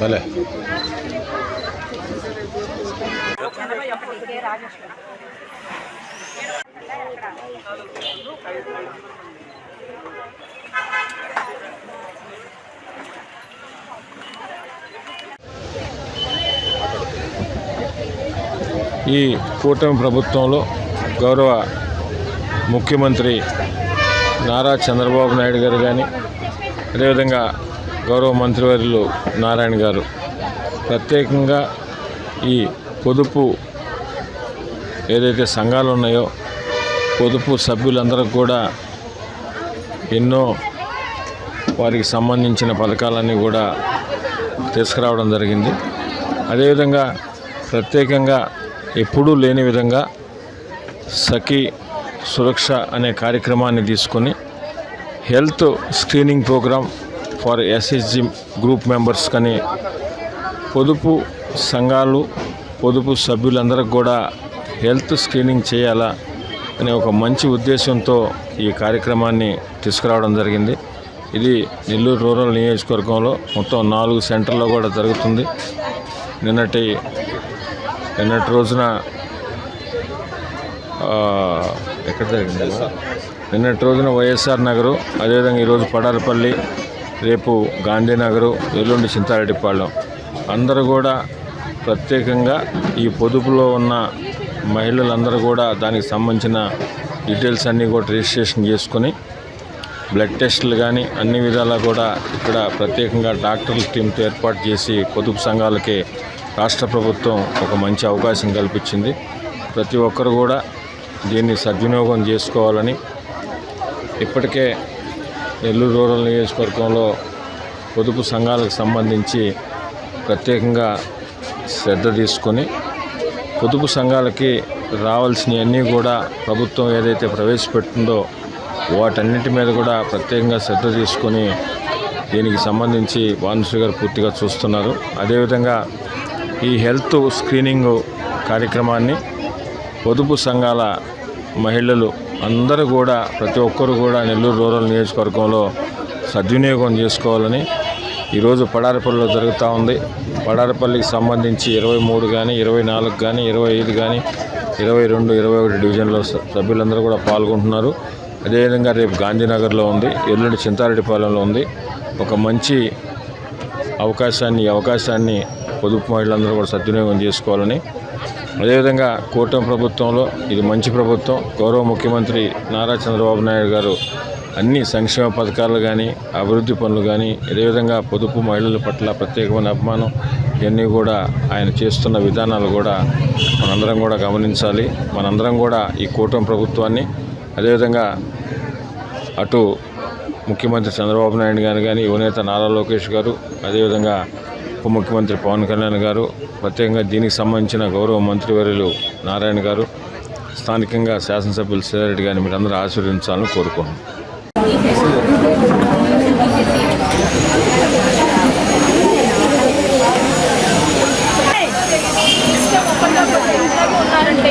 భలే. ఈ కూటమి ప్రభుత్వంలో గౌరవ ముఖ్యమంత్రి నారా చంద్రబాబు నాయుడు గారు కానీ అదేవిధంగా గౌరవ మంత్రివర్యులు నారాయణ గారు ప్రత్యేకంగా ఈ పొదుపు ఏదైతే సంఘాలు ఉన్నాయో పొదుపు సభ్యులందరూ కూడా ఎన్నో వారికి సంబంధించిన పథకాలన్నీ కూడా తీసుకురావడం జరిగింది. అదేవిధంగా ప్రత్యేకంగా ఎప్పుడూ లేని విధంగా సఖీ సురక్ష అనే కార్యక్రమాన్ని తీసుకొని health screening program for SHG group members కానీ పొదుపు సంఘాలు పొదుపు సభ్యులందరికి కూడా హెల్త్ స్క్రీనింగ్ చేయాలా అనే ఒక మంచి ఉద్దేశంతో ఈ కార్యక్రమాన్ని తీసుకురావడం జరిగింది. ఇది నెల్లూరు రూరల్ నియోజకవర్గంలో మొత్తం నాలుగు సెంటర్లో కూడా జరుగుతుంది. నిన్నటి నిన్నటి రోజున ఎక్కడ జరిగింది? నిన్నటి రోజున వైఎస్ఆర్ నగరు అదేవిధంగా ఈరోజు పడారపల్లి రేపు గాంధీనగరు ఎల్లుండి చింతారెడ్డిపాళెం అందరూ కూడా ప్రత్యేకంగా ఈ పొదుపులో ఉన్న మహిళలందరూ కూడా దానికి సంబంధించిన డీటెయిల్స్ అన్నీ కూడా రిజిస్ట్రేషన్ చేసుకొని బ్లడ్ టెస్టులు కానీ అన్ని విధాలా కూడా ఇక్కడ ప్రత్యేకంగా డాక్టర్ల టీంతో ఏర్పాటు చేసి పొదుపు సంఘాలకి రాష్ట్ర ప్రభుత్వం ఒక మంచి అవకాశం కల్పించింది. ప్రతి ఒక్కరు కూడా దీన్ని సద్వినియోగం చేసుకోవాలని ఇప్పటికే నెల్లూరు రూరల్ నియోజకవర్గంలో పొదుపు సంఘాలకు సంబంధించి ప్రత్యేకంగా శ్రద్ధ తీసుకొని పొదుపు సంఘాలకి రావాల్సినవన్నీ కూడా ప్రభుత్వం ఏదైతే ప్రవేశపెట్టిందో వాటన్నిటి మీద కూడా ప్రత్యేకంగా శ్రద్ధ తీసుకొని దీనికి సంబంధించి భానుశ్రీ గారు పూర్తిగా చూస్తున్నారు. అదేవిధంగా ఈ హెల్త్ స్క్రీనింగ్ కార్యక్రమాన్ని పొదుపు సంఘాల మహిళలు అందరూ కూడా ప్రతి ఒక్కరు కూడా నెల్లూరు రూరల్ నియోజకవర్గంలో సద్వినియోగం చేసుకోవాలని ఈరోజు పడారపల్లిలో జరుగుతూ ఉంది. పడారపల్లికి సంబంధించి ఇరవై మూడు కానీ ఇరవై నాలుగు కానీ ఇరవై ఐదు కానీ ఇరవై రెండు ఇరవై ఒకటి డివిజన్లో సభ్యులందరూ కూడా పాల్గొంటున్నారు. అదేవిధంగా రేపు గాంధీనగర్లో ఉంది ఎల్లుండి చింతారెడ్డిపాలెంలో ఉంది. ఒక మంచి అవకాశాన్ని అవకాశాన్ని పొదుపు మహిళలందరూ కూడా సద్వినియోగం చేసుకోవాలని అదేవిధంగా కూటమి ప్రభుత్వంలో ఇది మంచి ప్రభుత్వం. గౌరవ ముఖ్యమంత్రి నారా చంద్రబాబు నాయుడు గారు అన్ని సంక్షేమ పథకాలు కానీ అభివృద్ధి పనులు కానీ అదేవిధంగా పొదుపు మహిళల పట్ల ప్రత్యేకమైన అభిమానం ఇవన్నీ కూడా ఆయన చేస్తున్న విధానాలు కూడా మనందరం కూడా గమనించాలి. మనందరం కూడా ఈ కూటమి ప్రభుత్వాన్ని అదేవిధంగా అటు ముఖ్యమంత్రి చంద్రబాబు నాయుడు గారు కానీ యువనేత నారా లోకేష్ గారు అదేవిధంగా ఉప ముఖ్యమంత్రి పవన్ కళ్యాణ్ గారు ప్రత్యేకంగా దీనికి సంబంధించిన గౌరవ మంత్రివర్యులు నారాయణ గారు స్థానికంగా శాసనసభ్యులు శ్రీరెడ్డి గారిని మీరందరూ ఆశీర్వదించాలని కోరుకుంటున్నాను ఉన్నారంటే